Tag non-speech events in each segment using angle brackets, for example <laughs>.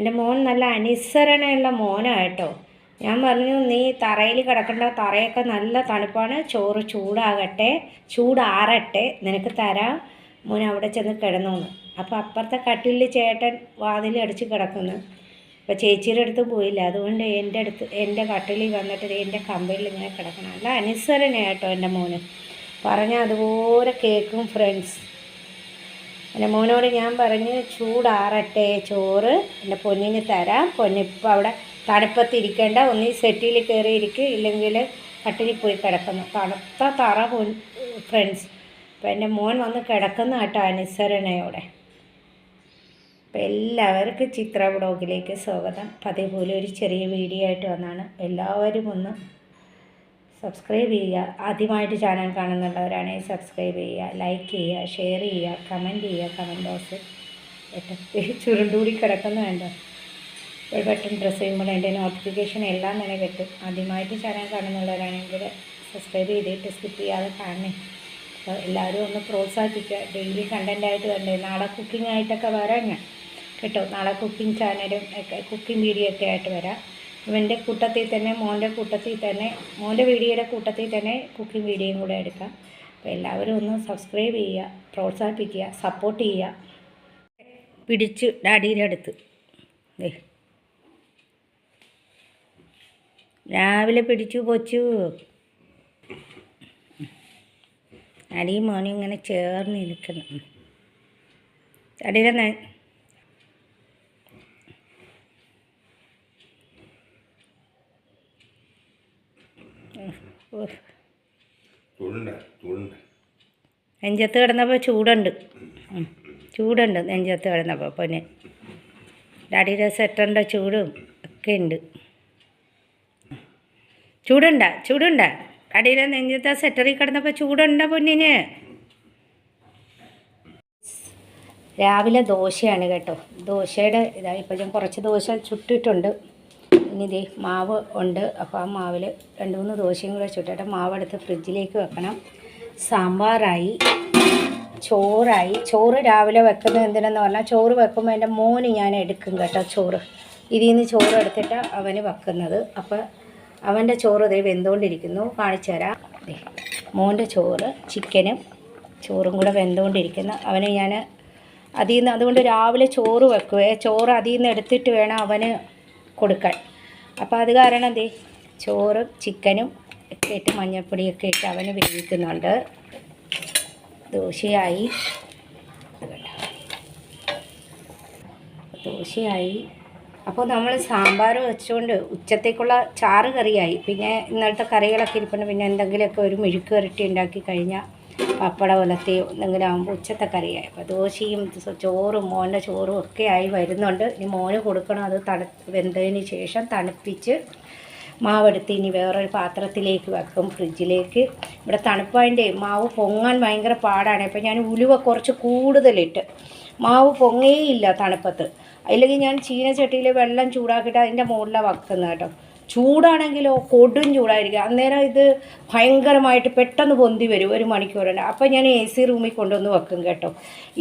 എന്റെ മോൻ നല്ല അനുസരണയുള്ള മോനാണ് കേട്ടോ. ഞാൻ പറഞ്ഞു നീ തറയിൽ കിടക്കേണ്ട തറയൊക്കെ നല്ല തണുപ്പാണ്. ചോറ് ചൂടാകട്ടെ ചൂടാറട്ടെ നിനക്ക് തരാം. മോൻ അവിടെ ചെന്ന് കിടന്നോന്ന്. അപ്പോൾ അപ്പുറത്തെ കട്ടിലിൽ ചേട്ടൻ വാതിൽ അടിച്ച് കിടക്കുന്നു. അപ്പോൾ ചേച്ചിയുടെ അടുത്ത് പോയില്ല. അതുകൊണ്ട് എന്റെ അടുത്ത് എന്റെ കട്ടിലിൽ വന്നിട്ട് എന്റെ കമ്പനിയിൽ ഇങ്ങനെ കിടക്കണം. നല്ല അനുസരണ കേട്ടോ എന്റെ മോന്. പറഞ്ഞാൽ അതുപോലെ കേൾക്കും ഫ്രണ്ട്സ് എന്റെ മോനോട് ഞാൻ പറഞ്ഞ് ചൂടാറട്ടെ ചോറ് എന്റെ പൊന്നിന് തരാം. പൊന്നിപ്പോൾ അവിടെ തണുപ്പത്തിരിക്കേണ്ട. ഒന്നീ സെറ്റിയിൽ കയറി ഇരിക്കുക ഇല്ലെങ്കിൽ കട്ടിലിൽ പോയി കിടക്കുന്നു. തണുത്ത തറ പൊൻ ഫ്രണ്ട്സ് അപ്പം എന്റെ മോൻ വന്ന് കിടക്കുന്ന കേട്ടോ അനുസരണയോടെ. അപ്പം എല്ലാവർക്കും ചിത്ര ബ്ലോഗിലേക്ക് സ്വാഗതം. പതിവ് പോലെ ഒരു ചെറിയ വീഡിയോ ആയിട്ട് വന്നാണ് എല്ലാവരും ഒന്ന് സബ്സ്ക്രൈബ് ചെയ്യുക. ആദ്യമായിട്ട് ചാനൽ കാണുന്നുള്ളവരാണെങ്കിൽ സബ്സ്ക്രൈബ് ചെയ്യുക. ലൈക്ക് ചെയ്യുക ഷെയർ ചെയ്യുക കമന്റ് ചെയ്യുക കമന്റ് ബോക്സ് ചുരുണ്ടൂടി കിടക്കുന്ന വേണ്ട ഒരു ബട്ടൺ പ്രസ് ചെയ്യുമ്പോൾ എന്റെ നോട്ടിഫിക്കേഷൻ എല്ലാം തന്നെ കിട്ടും. ആദ്യമായിട്ട് ചാനൽ കാണുന്നുള്ളവരാണെങ്കിൽ സബ്സ്ക്രൈബ് ചെയ്തിട്ട് സ്കിപ്പ് ചെയ്യാതെ കാണണേ. അപ്പോൾ എല്ലാവരും ഒന്ന് പ്രോത്സാഹിപ്പിക്കുക. ഡെയിലി കണ്ടന്റായിട്ട് വരണ്ടേ നാളെ കുക്കിംഗ് ആയിട്ടൊക്കെ വരാം ഞാൻ. കേട്ടോ? നാളെ കുക്കിംഗ് ചാനലും ഒക്കെ കുക്കിംഗ് വീഡിയോ ഒക്കെ ആയിട്ട് വരാം. ഇവന്റെ കൂട്ടത്തിൽ തന്നെ മോന്റെ കൂട്ടത്തിൽ തന്നെ മോന്റെ വീഡിയോയുടെ കൂട്ടത്തിൽ തന്നെ കുക്കിംഗ് വീഡിയോയും കൂടെ എടുക്കാം. അപ്പോൾ എല്ലാവരും ഒന്ന് സബ്സ്ക്രൈബ് ചെയ്യുക പ്രോത്സാഹിപ്പിക്കുക സപ്പോർട്ട് ചെയ്യുക. പിടിച്ച് ഡാഡിയുടെ അടുത്ത്. രാവിലെ പിടിച്ചു പൊച്ചു അടിയും മോനും ഇങ്ങനെ ചേർന്ന് നിൽക്കണം അടിയുടെ നെഞ്ചത്ത് കിടന്നപ്പോൾ ചൂടുണ്ട്. ചൂടുണ്ട് നെഞ്ചത്ത് കിടന്നപ്പോൾ പൊന്നെ. ഡാഡിയുടെ സെറ്ററിന്റെ ചൂടും ഒക്കെ ഉണ്ട്. ചൂടുണ്ട? ചൂടുണ്ട? ഡാഡിയുടെ നെഞ്ചത്ത് സെറ്ററിൽ കിടന്നപ്പോൾ ചൂടുണ്ട പൊന്നിന്? രാവിലെ ദോശയാണ് കേട്ടോ. ദോശയുടെ ഇതായി ഇപ്പോൾ ഞാൻ കുറച്ച് ദോശ ചുട്ടിട്ടുണ്ട്. ഇനി മാവ് ഉണ്ട്. അപ്പോൾ ആ മാവിൽ രണ്ട് മൂന്ന് ദോശയും കൂടെ ചുട്ടിട്ട് മാവെടുത്ത് ഫ്രിഡ്ജിലേക്ക് വെക്കണം. സാമ്പാറായി ചോറായി. ചോറ് രാവിലെ വെക്കുന്നത് എന്തിനെന്ന് പറഞ്ഞാൽ ചോറ് വെക്കുമ്പോൾ എന്റെ മോന് ഞാൻ എടുക്കും കേട്ടോ ചോറ്. ഇതിൽ നിന്ന് ചോറ് എടുത്തിട്ട് അവന് വെക്കുന്നത്. അപ്പോൾ അവന്റെ ചോറ് ഇതേ വെന്തുകൊണ്ടിരിക്കുന്നു. കാണിച്ചു തരാം. മോന്റെ ചോറ് ചിക്കനും ചോറും കൂടെ വെന്തുകൊണ്ടിരിക്കുന്നു. അവന് ഞാൻ അതിൽ നിന്ന് അതുകൊണ്ട് രാവിലെ ചോറ് വെക്കുവേ. ചോറ് അതിൽ നിന്ന് എടുത്തിട്ട് വേണം അവന് കൊടുക്കാൻ. അപ്പോൾ അത് കാരണം എന്തേ? ചോറും ചിക്കനും ഒക്കെ ഇട്ട് മഞ്ഞൾപ്പൊടിയൊക്കെ ഇട്ട് അവന് വേവിക്കുന്നുണ്ട്. ദോശയായി. ദോശയായി. അപ്പോൾ നമ്മൾ സാമ്പാർ വെച്ചുകൊണ്ട് ഉച്ചത്തേക്കുള്ള ചാറ് കറിയായി. പിന്നെ ഇന്നലത്തെ കറികളൊക്കെ ഇരിപ്പുണ്ട്. പിന്നെ എന്തെങ്കിലുമൊക്കെ ഒരു മെഴുക്ക് വരട്ടി ഉണ്ടാക്കി കഴിഞ്ഞാൽ പപ്പട പോലത്തെയോ എന്തെങ്കിലും ആകുമ്പോൾ ഉച്ചത്തെ കറിയായി. അപ്പോൾ ദോശയും ചോറും മോന്റെ ചോറും ഒക്കെ ആയി വരുന്നുണ്ട്. ഇനി മോന് കൊടുക്കണം. അത് തണു വെന്തതിന് ശേഷം തണുപ്പിച്ച് മാവെടുത്ത് ഇനി വേറൊരു പാത്രത്തിലേക്ക് വെക്കും ഫ്രിഡ്ജിലേക്ക്. ഇവിടെ തണുപ്പായതിന്റെ മാവ് പൊങ്ങാൻ ഭയങ്കര പാടാണ്. അപ്പോൾ ഞാൻ ഉലുവ കുറച്ച് കൂടുതലിട്ട്. മാവ് പൊങ്ങേയില്ല തണുപ്പത്ത്. അല്ലെങ്കിൽ ഞാൻ ചീനച്ചട്ടിയിൽ വെള്ളം ചൂടാക്കിയിട്ട് അതിന്റെ മുകളിലാണ് വെക്കുന്നത് കേട്ടോ. ചൂടാണെങ്കിലോ കൊടും ചൂടായിരിക്കും. അന്നേരം ഇത് ഭയങ്കരമായിട്ട് പെട്ടെന്ന് പൊന്തി വരും ഒരു മണിക്കൂറിന് അപ്പോൾ ഞാൻ എ സി റൂമിൽ കൊണ്ടുവന്ന് വെക്കും കേട്ടോ.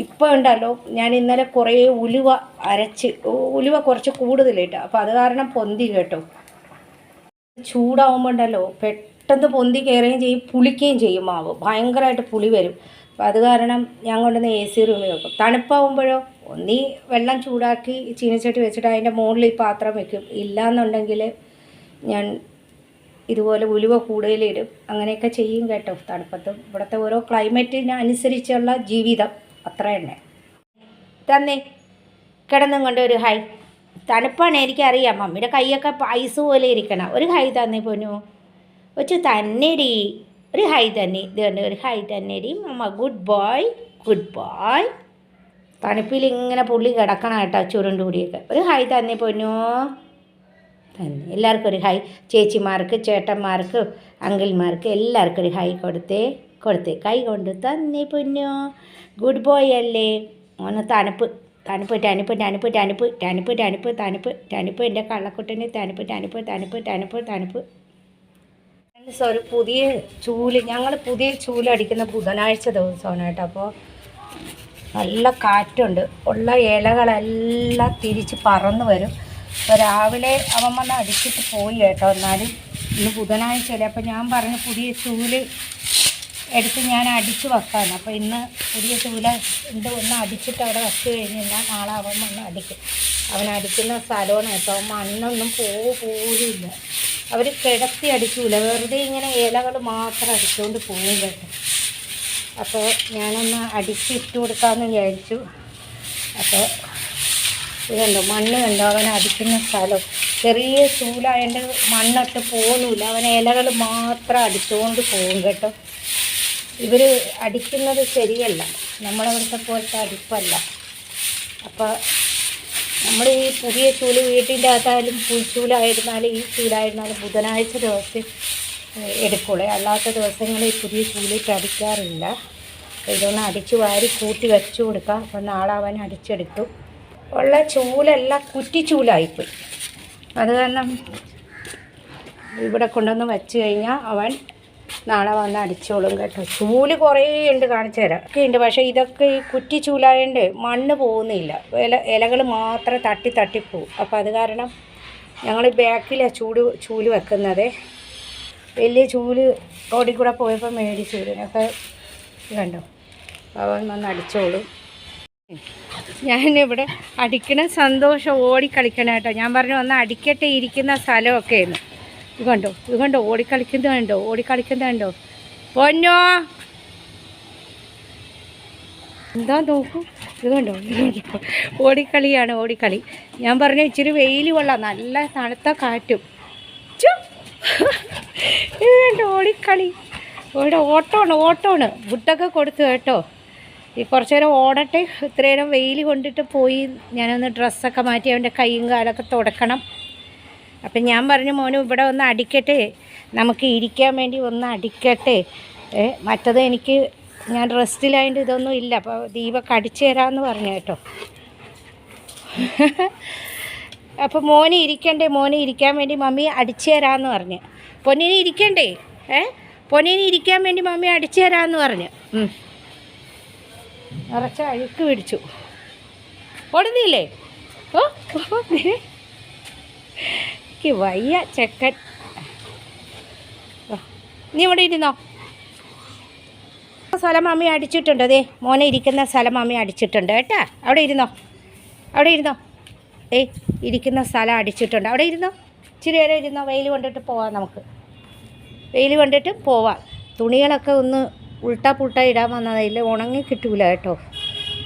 ഇപ്പോൾ ഉണ്ടല്ലോ ഞാൻ ഇന്നലെ കുറേ ഉലുവ അരച്ച് ഉലുവ കുറച്ച് കൂടുതലിട്ട് അപ്പോൾ അത് കാരണം പൊന്തി കേട്ടോ. ചൂടാവുമ്പോൾ ഉണ്ടല്ലോ പെട്ടെന്ന് പൊന്തി കയറുകയും ചെയ്യും പുളിക്കുകയും ചെയ്യും മാവ്. ഭയങ്കരമായിട്ട് പുളി വരും. അപ്പം അത് കാരണം ഞാൻ കൊണ്ടുവന്ന് എ സി റൂമിൽ വെക്കും. തണുപ്പാവുമ്പോഴോ ഒന്നീ വെള്ളം ചൂടാക്കി ചീനച്ചട്ടി വെച്ചിട്ട് അതിന്റെ മുകളിൽ പാത്രം വെക്കും. ഇല്ലാന്നുണ്ടെങ്കിൽ ഞാൻ ഇതുപോലെ ഉലുവ കൂടുതലിടും. അങ്ങനെയൊക്കെ ചെയ്യും കേട്ടോ തണുപ്പത്തും. ഇവിടുത്തെ ഓരോ ക്ലൈമറ്റിന് അനുസരിച്ചുള്ള ജീവിതം. അത്ര തന്നെ തന്നെ കിടന്നും കൊണ്ട് ഒരു ഹൈ. തണുപ്പാണ് എനിക്കറിയാം. മമ്മിയുടെ കൈയൊക്കെ ഐസ് പോലെ ഇരിക്കണം. ഒരു ഹൈ തന്നെ പൊന്നു. കൊച്ചു തന്നെടി. ഒരു ഹൈ തന്നെ. ഇത് കണ്ട് ഒരു high തന്നെടി. Mamma good boy good boy തണുപ്പിൽ ഇങ്ങനെ പുള്ളി കിടക്കണം കേട്ടോ ചുരുണ്ടുകൂടിയൊക്കെ ഒരു ഹൈ തന്നെ പൊന്നു. എല്ലാവർക്കും ഒരു ഹൈ ചേച്ചിമാർക്ക് ചേട്ടന്മാർക്ക് അങ്കിൾമാർക്ക് എല്ലാവർക്കും ഒരു ഹൈ കൊടുത്തേ കൊടുത്തേ കൈ കൊണ്ട് തന്നെ പൊന്നു ഗുഡ് ബോയ് അല്ലേ ഓന തണുപ്പ് തണുപ്പ് തണുപ്പ് തണുപ്പ് തണുപ്പ് തണുപ്പ് തണുപ്പ് തണുപ്പ് തണുപ്പ് എന്റെ കള്ളക്കുട്ടന് തണുപ്പ് തണുപ്പ് തണുപ്പ് തണുപ്പ് തണുപ്പ് സോറി പുതിയ ചൂൽ ഞങ്ങൾ പുതിയ ചൂലടിക്കുന്ന ബുധനാഴ്ച ദിവസമാണ് കേട്ടോ അപ്പോൾ നല്ല കാറ്റുണ്ട് ഉള്ള ഇലകളെല്ലാം തിരിച്ച് പറന്ന് വരും ഇപ്പോൾ രാവിലെ അവൻ വന്ന് അടിച്ചിട്ട് പോയി കേട്ടോ. എന്നാലും ഇന്ന് ബുധനാഴ്ചയല്ലേ അപ്പോൾ ഞാൻ പറഞ്ഞു പുതിയ ചൂൽ എടുത്ത് ഞാൻ അടിച്ച് വെക്കാണ് അപ്പോൾ ഇന്ന് പുതിയ ചൂല ഉണ്ട്. ഒന്ന് അടിച്ചിട്ട് അവിടെ വെച്ച് കഴിഞ്ഞാൽ നാളെ അവൻ വന്ന് അടിക്കും. അവൻ അടിക്കുന്ന സ്ഥലമാണ് കേട്ടോ. മണ്ണൊന്നും പോവ് പോലുമില്ല. അവർ കിടത്തി അടിക്കൂല. വെറുതെ ഇങ്ങനെ ഇലകൾ മാത്രം അടിച്ചുകൊണ്ട് പോകും കേട്ടോ. അപ്പോൾ ഞാനൊന്ന് അടിച്ച് ഇട്ട് കൊടുക്കാമെന്ന് വിചാരിച്ചു. അപ്പോൾ ഇതുണ്ടോ? മണ്ണ് കണ്ടോ? അവൻ അടിക്കുന്ന സ്ഥലം. ചെറിയ ചൂലായതുകൊണ്ട് മണ്ണിട്ട് പോകുന്നില്ല അവൻ ഇലകൾ മാത്രം അടിച്ചുകൊണ്ട് പോകും കേട്ടോ. ഇവർ അടിക്കുന്നത് ശരിയല്ല. നമ്മളവിടുത്തെ പോലത്തെ അടിപ്പല്ല. അപ്പോൾ നമ്മൾ ഈ പുതിയ ചൂൽ വീട്ടിന്റെ അകത്തായാലും പുൽച്ചൂലായിരുന്നാലും ഈ ചൂലായിരുന്നാലും ബുധനാഴ്ച ദിവസം എടുക്കുള്ളൂ. അല്ലാത്ത ദിവസങ്ങളിൽ പുതിയ ചൂലിട്ട് അടിക്കാറില്ല. ഇതൊന്ന് അടിച്ച് വാരി കൂട്ടി വെച്ചു കൊടുക്കാം. അപ്പോൾ നാളെ അവൻ അടിച്ചെടുത്തു. ഉള്ള ചൂലെല്ലാം കുറ്റിച്ചൂലായിപ്പോയി അത് കാരണം ഇവിടെ കൊണ്ടുവന്ന് വെച്ച് കഴിഞ്ഞാൽ അവൻ നാളെ വന്ന് അടിച്ചോളും കേട്ടോ. ചൂൽ കുറേ ഉണ്ട് കാണിച്ചു തരാം. ഒക്കെ ഉണ്ട്. പക്ഷേ ഇതൊക്കെ ഈ കുറ്റി ചൂലായതുകൊണ്ട് മണ്ണ് പോകുന്നില്ല. ഇല ഇലകൾ മാത്രം തട്ടി തട്ടിപ്പോവും അപ്പോൾ അത് കാരണം ഞങ്ങൾ ബാക്കിലാണ് ചൂട് ചൂൽ വെക്കുന്നത്. വലിയ ചൂൽ റോഡിൽ കൂടെ പോയപ്പോൾ മേടിച്ചു ഇതിനൊക്കെ ഇത് കണ്ടോ? അവൻ വന്ന് അടിച്ചോളും. ഞാനിവിടെ അടിക്കണ സന്തോഷം ഓടിക്കളിക്കണം കേട്ടോ. ഞാൻ പറഞ്ഞു ഒന്ന് അടിക്കട്ടെ ഇരിക്കുന്ന സ്ഥലമൊക്കെ ഇത് ഇതുകൊണ്ടോ ഇതുകൊണ്ടോ ഓടിക്കളിക്കുന്നുണ്ടോ കണ്ടോ? പൊന്നോ? എന്താ നോക്കൂ? ഇതുകൊണ്ടോ കണ്ടോ? ഇത് ഓടിക്കളിയാണ് ഓടിക്കളി ഞാൻ പറഞ്ഞു ഇച്ചിരി വെയിൽ കൊള്ളാം. നല്ല തണുത്ത കാറ്റും. ചു. ഇത് കണ്ടോ? ഓടിക്കളി ഇവിടെ ഓട്ടമാണ് ഓട്ടമാണ്. ഫുഡൊക്കെ കൊടുത്തു കേട്ടോ. ഈ കുറച്ച് നേരം ഓടട്ടെ ഇത്ര നേരം വെയിൽ കൊണ്ടിട്ട് പോയി ഞാനൊന്ന് ഡ്രസ്സൊക്കെ മാറ്റി അവന്റെ കൈയും കാലൊക്കെ തുടക്കണം. അപ്പം ഞാൻ പറഞ്ഞു മോനും ഇവിടെ ഒന്ന് അടിക്കട്ടെ നമുക്ക് ഇരിക്കാൻ വേണ്ടി ഒന്ന് അടിക്കട്ടെ. മറ്റത് എനിക്ക് ഞാൻ റെസ്റ്റിലായതിന്റെ ഇതൊന്നും ഇല്ല അപ്പോൾ ദീപക്ക് അടിച്ചു തരാമെന്ന് പറഞ്ഞു കേട്ടോ. <laughs> അപ്പോൾ മോനെ ഇരിക്കണ്ടേ മോനെ ഇരിക്കാൻ വേണ്ടി മമ്മി അടിച്ചു തരാമെന്ന് പറഞ്ഞു. പൊന്നിനെ ഇരിക്കണ്ടേ? ഏ പൊന്നിനെ ഇരിക്കാൻ വേണ്ടി മമ്മി അടിച്ചു തരാമെന്ന് പറഞ്ഞു. നിറച്ച അഴുക്ക് പിടിച്ചു. ഓടുന്നില്ലേ? ഓ. എനിക്ക് വയ്യ ചെക്കൻ. നീ ഇവിടെ ഇരുന്നോ? സ്ഥലം മമ്മി അടിച്ചിട്ടുണ്ട്. അതെ മോനെ ഇരിക്കുന്ന സ്ഥലം മമ്മി അടിച്ചിട്ടുണ്ട് കേട്ടാ. അവിടെ ഇരുന്നോ? അവിടെ ഇരുന്നോ? ഏയ് ഇരിക്കുന്ന സ്ഥലം അടിച്ചിട്ടുണ്ട്. അവിടെ ഇരുന്നോ? ഇച്ചിരി നേരം ഇരുന്നോ? വെയിൽ കൊണ്ടിട്ട് പോവാം നമുക്ക്. വെയിൽ കൊണ്ടിട്ട് പോവാം. തുണികളൊക്കെ ഒന്ന് ഉൾട്ടാ പുൾട്ടാ ഇടാൻ വന്നതിൽ ഉണങ്ങി കിട്ടൂല കേട്ടോ.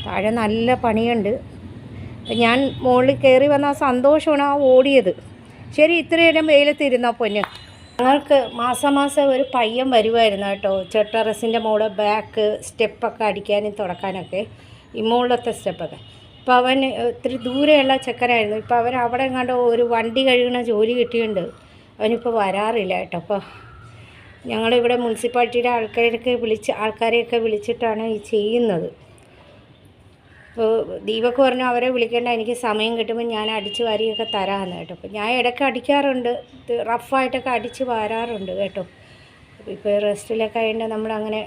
താഴെ നല്ല പണിയുണ്ട്. ഞാൻ മുകളിൽ കയറി വന്ന സന്തോഷമാണ് ആ ഓടിയത്. ശരി ഇത്രയേരം വെയിലത്തിരുന്നോ പൊന്ന്. ഞങ്ങൾക്ക് മാസം മാസം ഒരു പയ്യൻ വരുമായിരുന്നു കേട്ടോ. ചെട്ടറസിന്റെ മുകളിൽ ബാക്ക് സ്റ്റെപ്പൊക്കെ അടിക്കാനും തുടക്കാനൊക്കെ. ഈ മുകളിലത്തെ സ്റ്റെപ്പൊക്കെ അപ്പോൾ അവൻ ഇത്തിരി ദൂരെയുള്ള ചെക്കനായിരുന്നു. ഇപ്പോൾ അവൻ അവിടെ കണ്ടോ ഒരു വണ്ടി കഴുകുന്ന ജോലി കിട്ടിയുണ്ട് അവനിപ്പോൾ വരാറില്ല കേട്ടോ. അപ്പോൾ ഞങ്ങളിവിടെ മുനിസിപ്പാലിറ്റിയുടെ ആൾക്കാരൊക്കെ വിളിച്ച് ആൾക്കാരെയൊക്കെ വിളിച്ചിട്ടാണ് ഈ ചെയ്യുന്നത്. അപ്പോൾ ദീപക്ക് പറഞ്ഞു അവരെ വിളിക്കേണ്ട എനിക്ക് സമയം കിട്ടുമ്പോൾ ഞാൻ അടിച്ച് വാരിയൊക്കെ തരാമെന്ന് കേട്ടോ. അപ്പോൾ ഞാൻ ഇടയ്ക്ക് അടിക്കാറുണ്ട് റഫായിട്ടൊക്കെ അടിച്ച് വാരാറുണ്ട് കേട്ടോ. ഇപ്പോൾ റെസ്റ്റിലൊക്കെ ആയതുകൊണ്ട് നമ്മളങ്ങനെ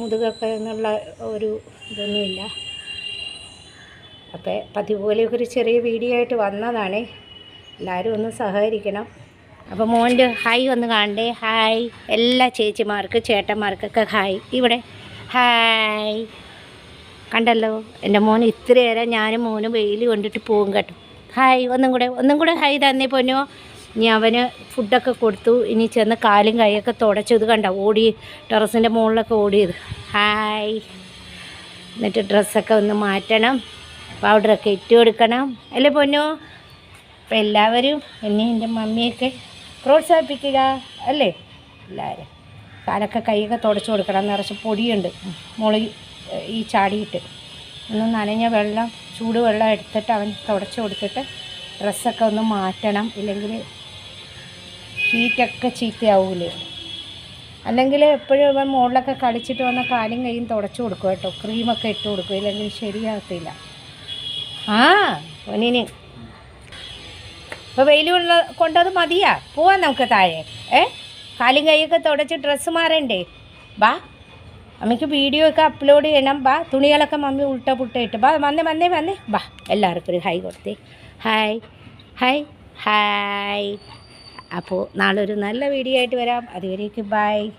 മുതുകൊക്കെ എന്നുള്ള ഒരു ഇതൊന്നുമില്ല. അപ്പോൾ പതിവ് ഒരു ചെറിയ വീഡിയോ ആയിട്ട് വന്നതാണേ. എല്ലാവരും ഒന്ന് സഹകരിക്കണം. അപ്പോൾ മോന്റെ ഹായ് ഒന്ന് കാണണ്ടേ? ഹായ്. എല്ലാ ചേച്ചിമാർക്ക് ചേട്ടന്മാർക്കൊക്കെ ഹായ്. ഇവിടെ. ഹായ്. കണ്ടല്ലോ? എന്റെ മോൻ ഇത്രയേറെ ഞാനും മോനും വെയിൽ കൊണ്ടിട്ട് പോകും കേട്ടോ. ഹായ്. ഒന്നും കൂടെ ഒന്നും കൂടെ ഹായ് തന്നേ പൊന്നോ. ഇനി അവന് ഫുഡൊക്കെ കൊടുത്തു. ഇനി ചെന്ന് കാലും കൈയൊക്കെ തുടച്ചത് കണ്ട? ഓടി ടെറസിന്റെ മുകളിലൊക്കെ ഓടിയത്. ഹായ്. എന്നിട്ട് ഡ്രസ്സൊക്കെ ഒന്ന് മാറ്റണം. പൗഡറൊക്കെ ഇട്ട് കൊടുക്കണം. അല്ലേ പൊന്നോ? അപ്പം എല്ലാവരും എന്നെ എന്റെ മമ്മിയൊക്കെ പ്രോത്സാഹിപ്പിക്കുക അല്ലേ? എല്ലാവരും. കാലൊക്കെ കൈയൊക്കെ തുടച്ചു കൊടുക്കണം നിറച്ച് പൊടിയുണ്ട്. മുളി ഈ ചാടിയിട്ട്. ഒന്ന് നനഞ്ഞ വെള്ളം ചൂട് വെള്ളം എടുത്തിട്ട് അവൻ തുടച്ചു കൊടുത്തിട്ട് ഡ്രസ്സൊക്കെ ഒന്ന് മാറ്റണം. ഇല്ലെങ്കിൽ ഹീറ്റൊക്കെ ചീത്തയാവൂലേ? അല്ലെങ്കിൽ എപ്പോഴും ഇവൻ മുകളിലൊക്കെ കളിച്ചിട്ട് വന്ന കാലും കൈയും തുടച്ചു കൊടുക്കും കേട്ടോ. ക്രീമൊക്കെ ഇട്ട് കൊടുക്കും. ഇല്ലെങ്കിൽ ശരിയാകത്തില്ല. ആ പൊന്നിന്. ഇപ്പോൾ വെയിൽ ഉള്ള കൊണ്ടത് മതിയാ. പോവാം നമുക്ക് താഴെ. ഏ? കാലും കൈയൊക്കെ തുടച്ച് ഡ്രസ്സ് മാറണ്ടേ? വാ അമ്മയ്ക്ക് വീഡിയോ ഒക്കെ അപ്ലോഡ് ചെയ്യണം. ബാ. തുണികളൊക്കെ മമ്മി ഉൾട്ട പുട്ട ഇട്ട് ബാ വന്നേ വന്നേ വന്നേ. ബാ എല്ലാവർക്കും ഒരു ഹായ് കൊടുത്തേ. ഹായ് ഹായ് ഹായ് അപ്പോൾ നാളെ ഒരു നല്ല വീഡിയോ ആയിട്ട് വരാം. അതുവരേക്കും ബൈ